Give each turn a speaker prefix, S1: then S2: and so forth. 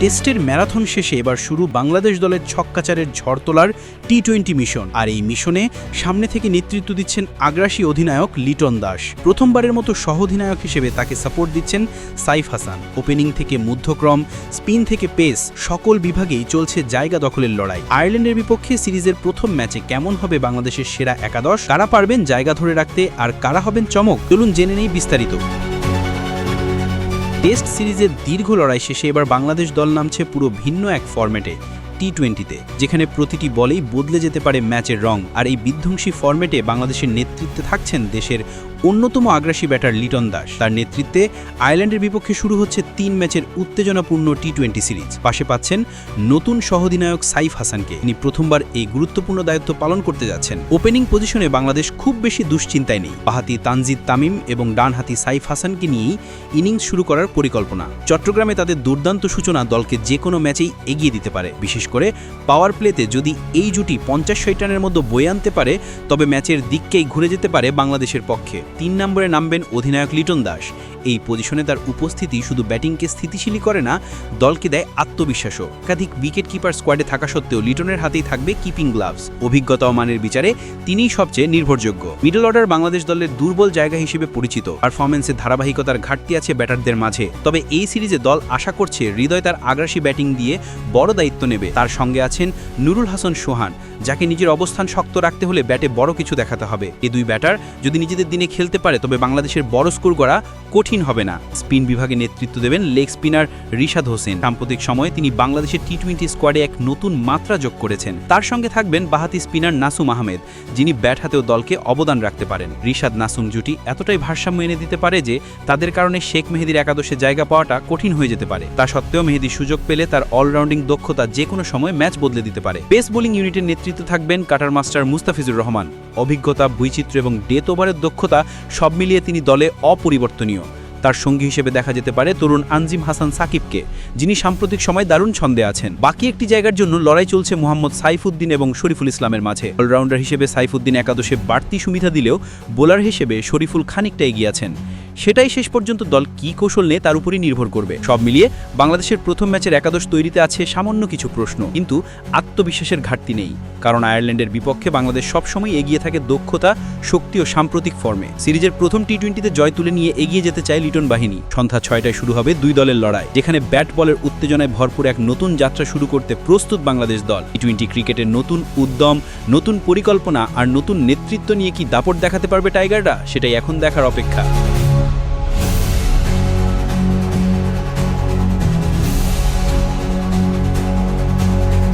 S1: টেস্টের ম্যারাথন শেষে এবার শুরু বাংলাদেশ দলের ছক্কাচারের ঝড় তোলার টি টোয়েন্টি মিশন। আর এই মিশনে সামনে থেকে নেতৃত্ব দিচ্ছেন আগ্রাসী অধিনায়ক লিটন দাস। প্রথমবারের মতো সহ অধিনায়ক হিসেবে তাকে সাপোর্ট দিচ্ছেন সাইফ হাসান। ওপেনিং থেকে মধ্যক্রম, স্পিন থেকে পেস, সকল বিভাগেই চলছে জায়গা দখলের লড়াই। আয়ারল্যান্ডের বিপক্ষে সিরিজের প্রথম ম্যাচে কেমন হবে বাংলাদেশের সেরা একাদশ? কারা পারবেন জায়গা ধরে রাখতে? আর কারা হবেন চমক? চলুন জেনে নেই বিস্তারিত। টেস্ট সিরিজের দীর্ঘ লড়াই শেষে এবার বাংলাদেশ দল নামছে পুরো ভিন্ন এক ফর্ম্যাটে টি টোয়েন্টিতে যেখানে প্রতিটি বলেই বদলে যেতে পারে ম্যাচের রং। আর এই বিধ্বংসী ফর্ম্যাটে বাংলাদেশের নেতৃত্বে থাকছেন দেশের অন্যতম আগ্রাসী ব্যাটার লিটন দাস। তার নেতৃত্বে আয়ারল্যান্ডের বিপক্ষে শুরু হচ্ছে তিন ম্যাচের উত্তেজনাপূর্ণ টি টোয়েন্টি সিরিজ। পাশে পাচ্ছেন নতুন সহধিনায়ক সাইফ হাসানকে। তিনি প্রথমবার এই গুরুত্বপূর্ণ দায়িত্ব পালন করতে যাচ্ছেন। ওপেনিং পজিশনে বাংলাদেশ খুব বেশি দুশ্চিন্তায় নেই। বাহাতি তানজিদ তামিম এবং ডানহাতি সাইফ হাসানকে নিয়েই ইনিংস শুরু করার পরিকল্পনা। চট্টগ্রামে তাদের দুর্দান্ত সূচনা দলকে যে কোনো ম্যাচেই এগিয়ে দিতে পারে। বিশেষ করে পাওয়ার প্লেতে যদি এই জুটি পঞ্চাশ ষাট রানের মধ্যে বয়ে আনতে পারে, তবে ম্যাচের দিককেই ঘুরে যেতে পারে বাংলাদেশের পক্ষে। তিন নম্বরে নামবেন অধিনায়ক লিটন দাস। এই পজিশনে তার উপস্থিতি শুধু ব্যাটিংকে স্থিতিশীলই করে না, দলকে দেয় আত্মবিশ্বাসও। একাধিক উইকেট কিপার স্কোয়াডে থাকা সত্ত্বেও লিটনের হাতেই থাকবে কিপিং গ্লাভস অভিজ্ঞতা মানের বিচারে তিনিই সবচেয়ে নির্ভরযোগ্য। মিডল অর্ডার বাংলাদেশ দলের দুর্বল জায়গা হিসেবে পরিচিত। পারফরমেন্সের ধারাবাহিকতার ঘাটতি আছে ব্যাটারদের মাঝে। তবে এই সিরিজে দল আশা করছে হৃদয় তার আগ্রাসী ব্যাটিং দিয়ে বড় দায়িত্ব নেবে। তার সঙ্গে আছেন নুরুল হাসান সোহান, যাকে নিজের অবস্থান শক্ত রাখতে হলে ব্যাটে বড় কিছু দেখাতে হবে। এই দুই ব্যাটার যদি নিজেদের দিনে খেলতে পারে, তবে বাংলাদেশের বড় স্কোর করা কঠিন হবে না। স্পিন বিভাগে নেতৃত্ব দেবেন লেগ স্পিনার রিশাদ হোসেন। সাম্প্রতিক সময়ে তিনি বাংলাদেশের টি টোয়েন্টি স্কোয়াডে এক নতুন মাত্রা যোগ করেছেন। তার সঙ্গে থাকবেন বাহাতি স্পিনার নাসুম আহমেদ, যিনি ব্যাট হাতেও দলকে অবদান রাখতে পারেন। রিশাদ নাসুম জুটি এতটাই ভারসাম্য এনে দিতে পারে যে, তাদের কারণে শেখ মেহেদির একাদশে জায়গা পাওয়াটা কঠিন হয়ে যেতে পারে। তা সত্ত্বেও মেহেদি সুযোগ পেলে তার অলরাউন্ডিং দক্ষতা যে কোনো সময় ম্যাচ বদলে দিতে পারে। পেস বোলিং ইউনিটের নেতৃত্বে থাকবেন কাটার মাস্টার মুস্তাফিজুর রহমান। অভিজ্ঞতা, বৈচিত্র্য এবং ডেথ ওভারের দক্ষতা সব মিলিয়ে তিনি দলে অপরিবর্তনীয়। তার সঙ্গী হিসেবে দেখা যেতে পারে তরুণ আনজিম হাসান সাকিবকে, যিনি সাম্প্রতিক সময় দারুণ ছন্দে আছেন। বাকি একটি জায়গার জন্য লড়াই চলছে মোহাম্মদ সাইফুদ্দিন এবং শরীফুল ইসলামের মাঝে। অলরাউন্ডার হিসেবে সাইফুদ্দিন একাদশে বাড়তি সুবিধা দিলেও বোলার হিসেবে শরীফুল খানিকটা এগিয়ে আছেন। সেটাই শেষ পর্যন্ত দল কী কৌশল নেয় তার উপরই নির্ভর করবে। সব মিলিয়ে বাংলাদেশের প্রথম ম্যাচের একাদশ তৈরিতে আছে সামান্য কিছু প্রশ্ন, কিন্তু আত্মবিশ্বাসের ঘাটতি নেই। কারণ আয়ারল্যান্ডের বিপক্ষে বাংলাদেশ সবসময় এগিয়ে থাকে দক্ষতা, শক্তি ও সাম্প্রতিক ফর্মে। সিরিজের প্রথম টি টোয়েন্টিতে জয় তুলে নিয়ে এগিয়ে যেতে চায় লিটন বাহিনী। সন্ধ্যা ছয়টায় শুরু হবে দুই দলের লড়াই, যেখানে ব্যাট বলের উত্তেজনায় ভরপুর এক নতুন যাত্রা শুরু করতে প্রস্তুত বাংলাদেশ দল। টি টোয়েন্টি ক্রিকেটের নতুন উদ্যম, নতুন পরিকল্পনা আর নতুন নেতৃত্ব নিয়ে কি দাপট দেখাতে পারবে টাইগাররা, সেটাই এখন দেখার অপেক্ষা।